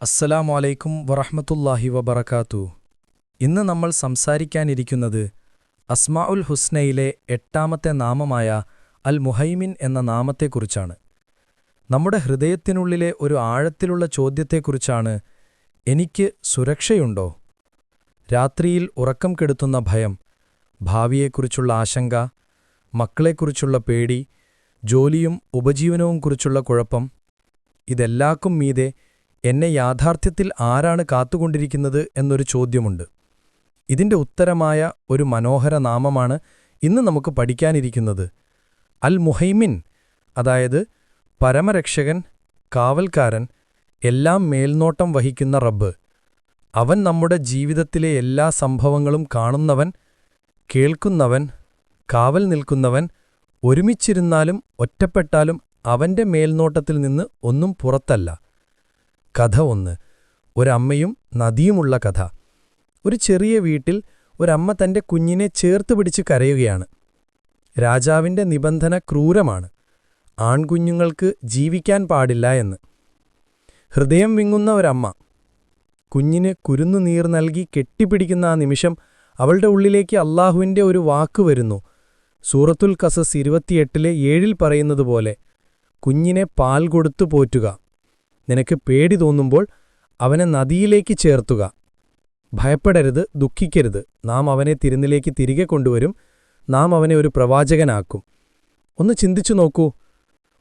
അസ്സലാമു അലൈക്കും വറഹ്മത്തുള്ളാഹി വബറകാത്തു. ഇന്ന് നമ്മൾ സംസാരിക്കാനിരിക്കുന്നത് അസ്മാ ഉൽ ഹുസ്നയിലെ എട്ടാമത്തെ നാമമായ അൽ മുഹൈമിൻ എന്ന നാമത്തെക്കുറിച്ചാണ്. നമ്മുടെ ഹൃദയത്തിനുള്ളിലെ ഒരു ആഴത്തിലുള്ള ചോദ്യത്തെക്കുറിച്ചാണ് എനിക്ക് സുരക്ഷയുണ്ടോ? രാത്രിയിൽ ഉറക്കം കെടുത്തുന്ന ഭയം ഭാവിയെക്കുറിച്ചുള്ള ആശങ്ക മക്കളെക്കുറിച്ചുള്ള പേടി ജോലിയും ഉപജീവനവും കുറിച്ചുള്ള കുഴപ്പം ഇതെല്ലാക്കും മീതെ എന്നെ യാഥാർത്ഥ്യത്തിൽ ആരാണ് കാത്തുകൊണ്ടിരിക്കുന്നത് എന്നൊരു ചോദ്യമുണ്ട്. ഇതിന്റെ ഉത്തരമായ ഒരു മനോഹര നാമമാണ് ഇന്ന് നമുക്ക് പഠിക്കാനിരിക്കുന്നത്. അൽ മുഹൈമിൻ അതായത് പരമരക്ഷകൻ കാവൽക്കാരൻ എല്ലാം മേൽനോട്ടം വഹിക്കുന്ന റബ്ബ്. അവൻ നമ്മുടെ ജീവിതത്തിലെ എല്ലാ സംഭവങ്ങളും കാണുന്നവൻ കേൾക്കുന്നവൻ കാവൽ നിൽക്കുന്നവൻ ഒരുമിച്ചിരുന്നാലും ഒറ്റപ്പെട്ടാലും അവന്റെ മേൽനോട്ടത്തിൽ നിന്ന് ഒന്നും പുറത്തല്ല. കഥ ഒന്ന്. ഒരമ്മയും നദിയുമുള്ള കഥ. ഒരു ചെറിയ വീട്ടിൽ ഒരമ്മ തന്റെ കുഞ്ഞിനെ ചേർത്ത് പിടിച്ച് കരയുകയാണ്. രാജാവിന്റെ നിബന്ധന ക്രൂരമാണ്. ആൺകുഞ്ഞുങ്ങൾക്ക് ജീവിക്കാൻ പാടില്ല എന്ന്. ഹൃദയം വിങ്ങുന്ന ഒരമ്മ. കുഞ്ഞിന് കുരുന്നുനീർ നൽകി കെട്ടിപ്പിടിക്കുന്ന ആ നിമിഷം അവളുടെ ഉള്ളിലേക്ക് അള്ളാഹുവിന്റെ ഒരു വാക്ക് വരുന്നു. സൂറത്തുൽ കസസ് ഇരുപത്തിയെട്ടിലെ ഏഴിൽ പറയുന്നതുപോലെ കുഞ്ഞിനെ പാൽ കൊടുത്തു പോറ്റുക. നിനക്ക് പേടി തോന്നുമ്പോൾ അവനെ നദിയിലേക്ക് ചേർത്തുക. ഭയപ്പെടരുത് ദുഃഖിക്കരുത്. നാം അവനെ തിരുന്നിലേക്ക് തിരികെ കൊണ്ടുവരും. നാം അവനെ ഒരു പ്രവാചകനാക്കും. ഒന്ന് ചിന്തിച്ചു നോക്കൂ.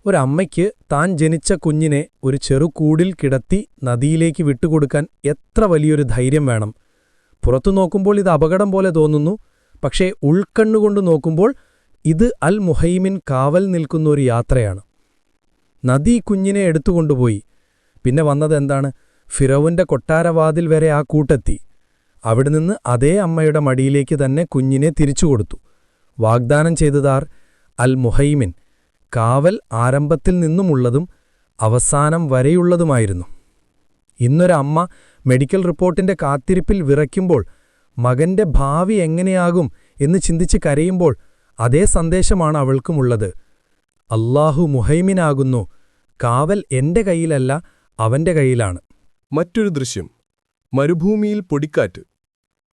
ഒരമ്മയ്ക്ക് താൻ ജനിച്ച കുഞ്ഞിനെ ഒരു ചെറുകൂടിൽ കിടത്തി നദിയിലേക്ക് വിട്ടുകൊടുക്കാൻ എത്ര വലിയൊരു ധൈര്യം വേണം. പുറത്തു നോക്കുമ്പോൾ ഇത് അപകടം പോലെ തോന്നുന്നു. പക്ഷേ ഉൾക്കണ്ണുകൊണ്ട് നോക്കുമ്പോൾ ഇത് അൽ മുഹൈമിൻ കാവൽ നിൽക്കുന്ന ഒരു യാത്രയാണ്. നദി കുഞ്ഞിനെ എടുത്തുകൊണ്ടുപോയി. പിന്നെ വന്നതെന്താണ് ഫിറവുന്റെ കൊട്ടാരവാതിൽ വരെ ആ കൂട്ടെത്തി. അവിടെ നിന്ന് അതേ അമ്മയുടെ മടിയിലേക്ക് തന്നെ കുഞ്ഞിനെ തിരിച്ചു കൊടുത്തു. വാഗ്ദാനം ചെയ്തതാർ അൽ മുഹൈമിൻ കാവൽ ആരംഭത്തിൽ നിന്നുമുള്ളതും അവസാനം വരെയുള്ളതുമായിരുന്നു. ഇന്നൊരമ്മ മെഡിക്കൽ റിപ്പോർട്ടിന്റെ കാത്തിരിപ്പിൽ വിറയ്ക്കുമ്പോൾ മകന്റെ ഭാവി എങ്ങനെയാകും എന്ന് ചിന്തിച്ച് കരയുമ്പോൾ അതേ സന്ദേശമാണ് അവൾക്കുമുള്ളത്. അള്ളാഹു മുഹൈമിനാകുന്നു. കാവൽ എന്റെ കയ്യിലല്ല അവന്റെ കയ്യിലാണ്. മറ്റൊരു ദൃശ്യം. മരുഭൂമിയിൽ പൊടിക്കാറ്റ്.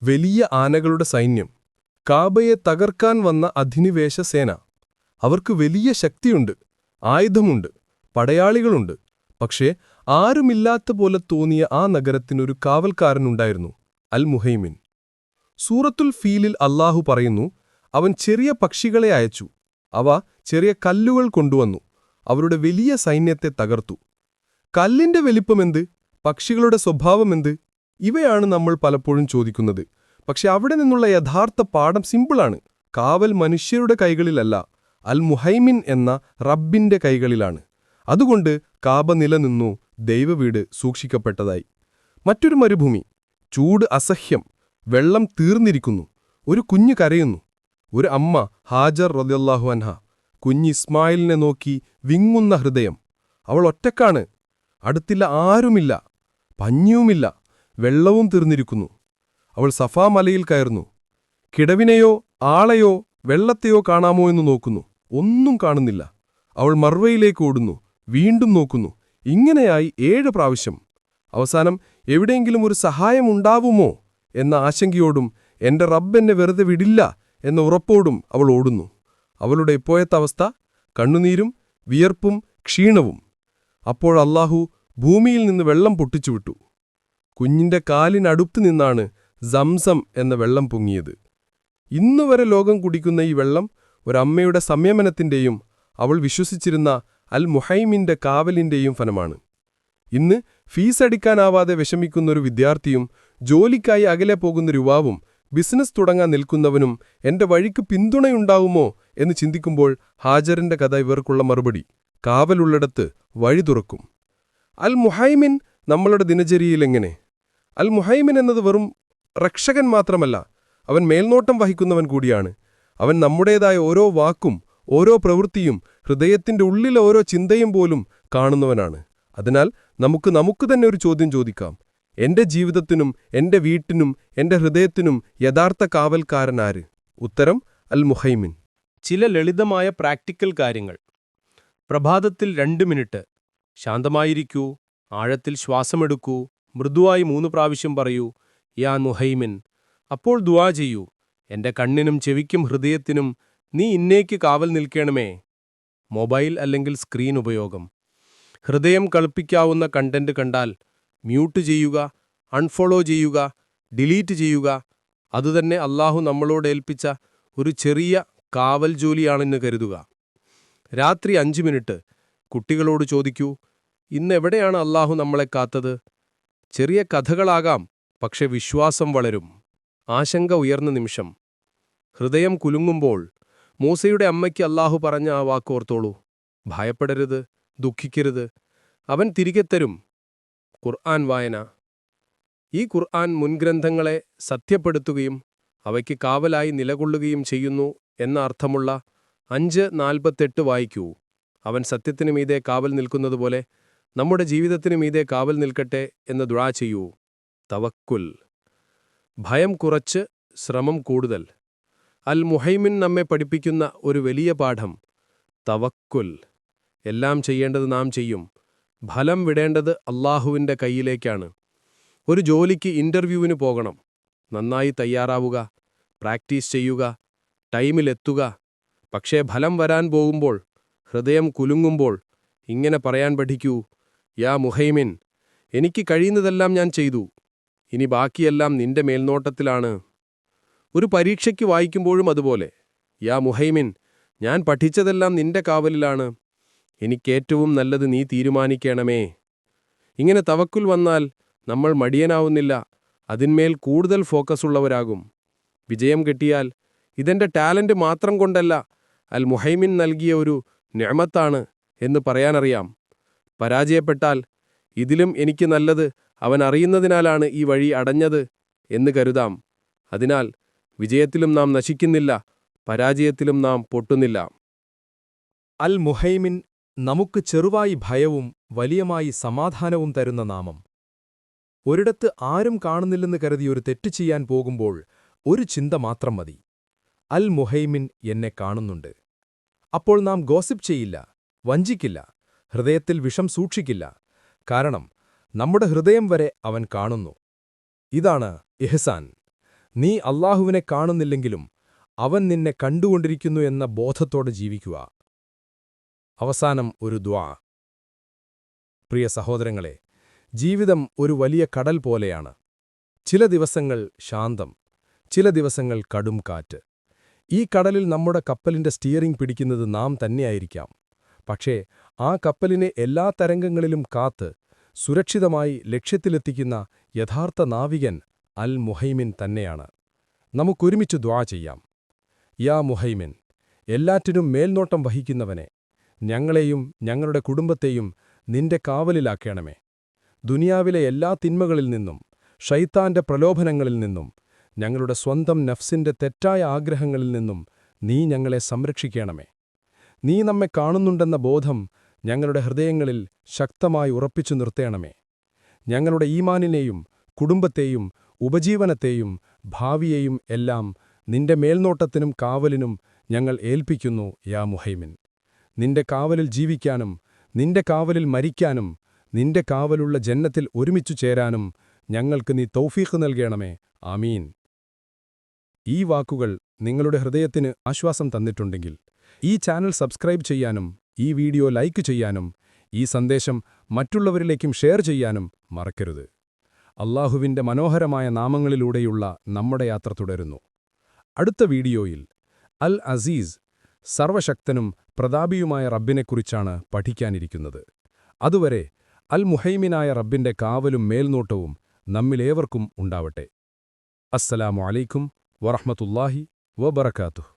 വലിയ ആനകളുടെ സൈന്യം. കാബയെ തകർക്കാൻ വന്ന അധിനിവേശ സേന. അവർക്ക് വലിയ ശക്തിയുണ്ട്. ആയുധമുണ്ട്. പടയാളികളുണ്ട്. പക്ഷേ ആരുമില്ലാത്ത പോലെ തോന്നിയ ആ നഗരത്തിനൊരു കാവൽക്കാരനുണ്ടായിരുന്നു അൽ മുഹൈമിൻ സൂറത്തുൽ ഫീലിൽ അല്ലാഹു പറയുന്നു അവൻ ചെറിയ പക്ഷികളെ അയച്ചു. അവ ചെറിയ കല്ലുകൾ കൊണ്ടുവന്നു. അവരുടെ വലിയ സൈന്യത്തെ തകർത്തു. കല്ലിന്റെ വലിപ്പമെന്ത്? പക്ഷികളുടെ സ്വഭാവമെന്ത്? ഇവയാണ് നമ്മൾ പലപ്പോഴും ചോദിക്കുന്നത്. പക്ഷെ അവിടെ നിന്നുള്ള യഥാർത്ഥ പാഠം സിമ്പിളാണ്. കാവൽ മനുഷ്യരുടെ കൈകളിലല്ല അൽ മുഹൈമിൻ എന്ന റബ്ബിന്റെ കൈകളിലാണ്. അതുകൊണ്ട് കാബ നിലനിന്നു ദൈവവീട് സൂക്ഷിക്കപ്പെട്ടതായി. മറ്റൊരു മരുഭൂമി ചൂട് അസഹ്യം വെള്ളം തീർന്നിരിക്കുന്നു ഒരു കുഞ്ഞു കരയുന്നു. ഒരു അമ്മ ഹാജർ റതിയല്ലാഹു അൻഹ കുഞ്ഞ് ഇസ്മായിലിനെ നോക്കി വിങ്ങുന്ന ഹൃദയം. അവൾ ഒറ്റക്കാണ് അടുത്തില്ല ആരുമില്ല പഞ്ഞിയുമില്ല വെള്ളവും തീർന്നിരിക്കുന്നു. അവൾ സഫാ മലയിൽ കയറുന്നു. കിടവിനെയോ ആളെയോ വെള്ളത്തെയോ കാണാമോ എന്ന് നോക്കുന്നു. ഒന്നും കാണുന്നില്ല. അവൾ മർവയിലേക്ക് ഓടുന്നു. വീണ്ടും നോക്കുന്നു. ഇങ്ങനെയായി ഏഴ് പ്രാവശ്യം. അവസാനം എവിടെയെങ്കിലും ഒരു സഹായമുണ്ടാവുമോ എന്ന ആശങ്കയോടും എന്റെ റബ്ബെന്നെ വെറുതെ വിടില്ല എന്ന ഉറപ്പോടും അവൾ ഓടുന്നു. അവളുടെ ഇപ്പോഴത്തെ അവസ്ഥ കണ്ണുനീരും വിയർപ്പും ക്ഷീണവും. അപ്പോൾ അല്ലാഹു ഭൂമിയിൽ നിന്ന് വെള്ളം പൊട്ടിച്ചുവിട്ടു. കുഞ്ഞിന്റെ കാലിനടുത്തു നിന്നാണ് സംസം എന്ന വെള്ളം പൊങ്ങിയത്. ഇന്നുവരെ ലോകം കുടിക്കുന്ന ഈ വെള്ളം ഒരമ്മയുടെ സംയമനത്തിന്റെയും അവൾ വിശ്വസിച്ചിരുന്ന അൽ മുഹൈമിന്റെ കാവലിന്റെയും ഫലമാണ്. ഇന്ന് ഫീസടിക്കാനാവാതെ വിഷമിക്കുന്നൊരു വിദ്യാർത്ഥിയും ജോലിക്കായി അകലെ പോകുന്ന യുവാവും ബിസിനസ് തുടങ്ങാൻ നിൽക്കുന്നവനും എന്റെ വഴിക്ക് പിന്തുണയുണ്ടാവുമോ എന്ന് ചിന്തിക്കുമ്പോൾ ഹാജറിന്റെ കഥ ഇവർക്കുള്ള മറുപടി. കാവലുള്ളിടത്ത് വഴി തുറക്കും. അൽ മുഹൈമിൻ നമ്മളുടെ ദിനചര്യയിലെങ്ങനെ അൽ മുഹൈമിൻ എന്നത് വെറും രക്ഷകൻ മാത്രമല്ല അവൻ മേൽനോട്ടം വഹിക്കുന്നവൻ കൂടിയാണ്. അവൻ നമ്മുടേതായ ഓരോ വാക്കും ഓരോ പ്രവൃത്തിയും ഹൃദയത്തിന്റെ ഉള്ളിലെ ഓരോ ചിന്തയും പോലും കാണുന്നവനാണ്. അതിനാൽ നമുക്ക് നമുക്ക് തന്നെ ഒരു ചോദ്യം ചോദിക്കാം. എന്റെ ജീവിതത്തിനും എന്റെ വീട്ടിനും എന്റെ ഹൃദയത്തിനും യഥാർത്ഥ കാവൽക്കാരനാര് ഉത്തരം അൽ മുഹൈമിൻ. ചില ലളിതമായ പ്രാക്ടിക്കൽ കാര്യങ്ങൾ. പ്രഭാതത്തിൽ രണ്ട് മിനിറ്റ് ശാന്തമായിരിക്കൂ. ആഴത്തിൽ ശ്വാസമെടുക്കൂ. മൃദുവായി മൂന്ന് പ്രാവശ്യം പറയൂ യാ മുഹൈമിൻ. അപ്പോൾ ദുവാ ചെയ്യൂ. എന്റെ കണ്ണിനും ചെവിക്കും ഹൃദയത്തിനും നീ ഇന്നേക്ക് കാവൽ നിൽക്കണമേ. മൊബൈൽ അല്ലെങ്കിൽ സ്ക്രീൻ ഉപയോഗം. ഹൃദയം കളിപ്പിക്കാവുന്ന കണ്ടന്റ് കണ്ടാൽ മ്യൂട്ട് ചെയ്യുക അൺഫോളോ ചെയ്യുക ഡിലീറ്റ് ചെയ്യുക. അതുതന്നെ അള്ളാഹു നമ്മളോട് ഏൽപ്പിച്ച ഒരു ചെറിയ കാവൽ ജോലിയാണെന്ന് കരുതുക. രാത്രി അഞ്ച് മിനിറ്റ് കുട്ടികളോട് ചോദിക്കൂ ഇന്നെവിടെയാണ് അള്ളാഹു നമ്മളെ കാത്തത്? ചെറിയ കഥകളാകാം പക്ഷെ വിശ്വാസം വളരും. ആശങ്ക ഉയർന്ന നിമിഷം. ഹൃദയം കുലുങ്ങുമ്പോൾ മൂസയുടെ അമ്മയ്ക്ക് അല്ലാഹു പറഞ്ഞ ആ വാക്കോർത്തോളൂ ഭയപ്പെടരുത് ദുഃഖിക്കരുത്. അവൻ തിരികെ തരും. ഖുർആൻ വായന. ഈ ഖുർആൻ മുൻഗ്രന്ഥങ്ങളെ സത്യപ്പെടുത്തുകയും അവയ്ക്ക് കാവലായി നിലകൊള്ളുകയും ചെയ്യുന്നു എന്ന അർത്ഥമുള്ള അഞ്ച് നാൽപ്പത്തെട്ട് വായിക്കൂ. അവൻ സത്യത്തിനു മീതെ കാവൽ നിൽക്കുന്നതുപോലെ നമ്മുടെ ജീവിതത്തിനു മീതെ കാവൽ നിൽക്കട്ടെ എന്ന് ദുഴാ ചെയ്യൂ. തവക്കുൽ. ഭയം കുറച്ച് ശ്രമം കൂടുതൽ. അൽ മുഹൈമിൻ നമ്മെ പഠിപ്പിക്കുന്ന ഒരു വലിയ പാഠം തവക്കുൽ. എല്ലാം ചെയ്യേണ്ടത് നാം ചെയ്യും. ഫലം വിടേണ്ടത് അള്ളാഹുവിന്റെ കയ്യിലേക്കാണ്. ഒരു ജോലിക്ക് ഇന്റർവ്യൂവിന് പോകണം. നന്നായി തയ്യാറാവുക പ്രാക്ടീസ് ചെയ്യുക ടൈമിലെത്തുക പക്ഷേ ഫലം വരാൻ പോകുമ്പോൾ ഹൃദയം കുലുങ്ങുമ്പോൾ ഇങ്ങനെ പറയാൻ പഠിക്കൂ യാ മുഹൈമിൻ എനിക്ക് കഴിയുന്നതെല്ലാം ഞാൻ ചെയ്തു. ഇനി ബാക്കിയെല്ലാം നിന്റെ മേൽനോട്ടത്തിലാണ്. ഒരു പരീക്ഷയ്ക്ക് വായിക്കുമ്പോഴും അതുപോലെ യാ മുഹൈമിൻ ഞാൻ പഠിച്ചതെല്ലാം നിന്റെ കാവലിലാണ്. എനിക്കേറ്റവും നല്ലത് നീ തീരുമാനിക്കണമേ. ഇങ്ങനെ തവക്കുൽ വന്നാൽ നമ്മൾ മടിയനാവുന്നില്ല അതിന്മേൽ കൂടുതൽ ഫോക്കസ് ഉള്ളവരാകും. വിജയം കിട്ടിയാൽ ഇതെന്റെ ടാലന്റ് മാത്രം കൊണ്ടല്ല അൽ മുഹൈമിൻ നൽകിയ ഒരു ഞമത്താണ് എന്ന് പറയാനറിയാം. പരാജയപ്പെട്ടാൽ ഇതിലും എനിക്ക് നല്ലത് അവൻ അറിയുന്നതിനാലാണ് ഈ വഴി അടഞ്ഞത് എന്ന് കരുതാം. അതിനാൽ വിജയത്തിലും നാം നശിക്കുന്നില്ല പരാജയത്തിലും നാം പൊട്ടുന്നില്ല. അൽ മുഹൈമിൻ നമുക്ക് ചെറുവായി ഭയവും വലിയമായി സമാധാനവും തരുന്ന നാമം. ഒരിടത്ത് ആരും കാണുന്നില്ലെന്ന് കരുതി ഒരു തെറ്റ് ചെയ്യാൻ പോകുമ്പോൾ ഒരു ചിന്ത മാത്രം മതി. അൽ മുഹൈമിൻ എന്നെ കാണുന്നുണ്ട്. അപ്പോൾ നാം ഗോസിപ്പ് ചെയ്യില്ല വഞ്ചിക്കില്ല ഹൃദയത്തിൽ വിഷം സൂക്ഷിക്കില്ല. കാരണം നമ്മുടെ ഹൃദയം വരെ അവൻ കാണുന്നു. ഇതാണ് ഇഹ്സാൻ നീ അള്ളാഹുവിനെ കാണുന്നില്ലെങ്കിലും അവൻ നിന്നെ കണ്ടുകൊണ്ടിരിക്കുന്നു എന്ന ബോധത്തോടെ ജീവിക്കുക. അവസാനം ഒരു ദ്വാ പ്രിയ സഹോദരങ്ങളെ ജീവിതം ഒരു വലിയ കടൽ പോലെയാണ്. ചില ദിവസങ്ങൾ ശാന്തം ചില ദിവസങ്ങൾ കടും കാറ്റ് ഈ കടലിൽ നമ്മുടെ കപ്പലിന്റെ സ്റ്റിയറിംഗ് പിടിക്കുന്നത് നാം തന്നെയായിരിക്കാം. പക്ഷേ ആ കപ്പലിനെ എല്ലാ തരംഗങ്ങളിലും കാത്ത് സുരക്ഷിതമായി ലക്ഷ്യത്തിലെത്തിക്കുന്ന യഥാർത്ഥ നാവികൻ അൽ മുഹൈമിൻ തന്നെയാണ്. നമുക്കൊരുമിച്ച് ദ്വാ ചെയ്യാം. യാ മുഹൈമിൻ എല്ലാറ്റിനും മേൽനോട്ടം വഹിക്കുന്നവനെ ഞങ്ങളെയും ഞങ്ങളുടെ കുടുംബത്തെയും നിന്റെ കാവലിലാക്കണമേ. ദുനിയാവിലെ എല്ലാ തിന്മകളിൽ നിന്നും ഷൈത്താന്റെ പ്രലോഭനങ്ങളിൽ നിന്നും ഞങ്ങളുടെ സ്വന്തം നഫ്സിന്റെ തെറ്റായ ആഗ്രഹങ്ങളിൽ നിന്നും നീ ഞങ്ങളെ സംരക്ഷിക്കണമേ. നീ നമ്മെ കാണുന്നുണ്ടെന്ന ബോധം ഞങ്ങളുടെ ഹൃദയങ്ങളിൽ ശക്തമായി ഉറപ്പിച്ചു നിർത്തേണമേ. ഞങ്ങളുടെ ഈമാനിനെയും കുടുംബത്തെയും ഉപജീവനത്തെയും ഭാവിയെയും എല്ലാം നിന്റെ മേൽനോട്ടത്തിനും കാവലിനും ഞങ്ങൾ ഏൽപ്പിക്കുന്നു യാ മുഹൈമിൻ. നിന്റെ കാവലിൽ ജീവിക്കാനും നിന്റെ കാവലിൽ മരിക്കാനും നിന്റെ കാവലുള്ള ജന്നത്തിൽ ഒരുമിച്ചു ചേരാനും ഞങ്ങൾക്ക് നീ തൗഫീഖ് നൽകണമേ. ആമീൻ. ഈ വാക്കുകൾ നിങ്ങളുടെ ഹൃദയത്തിന് ആശ്വാസം തന്നിട്ടുണ്ടെങ്കിൽ ഈ ചാനൽ സബ്സ്ക്രൈബ് ചെയ്യാനും ഈ വീഡിയോ ലൈക്ക് ചെയ്യാനും ഈ സന്ദേശം മറ്റുള്ളവരിലേക്കും ഷെയർ ചെയ്യാനും മറക്കരുത്. അള്ളാഹുവിന്റെ മനോഹരമായ നാമങ്ങളിലൂടെയുള്ള നമ്മുടെ യാത്ര തുടരുന്നു. അടുത്ത വീഡിയോയിൽ അൽ അസീസ് സർവശക്തനും പ്രതാപിയുമായ റബ്ബിനെക്കുറിച്ചാണ് പഠിക്കാനിരിക്കുന്നത്. അതുവരെ അൽ മുഹൈമിനായ റബ്ബിന്റെ കാവലും മേൽനോട്ടവും നമ്മിലേവർക്കും ഉണ്ടാവട്ടെ. അസ്സലാമു അലൈക്കും ورحمة الله وبركاته.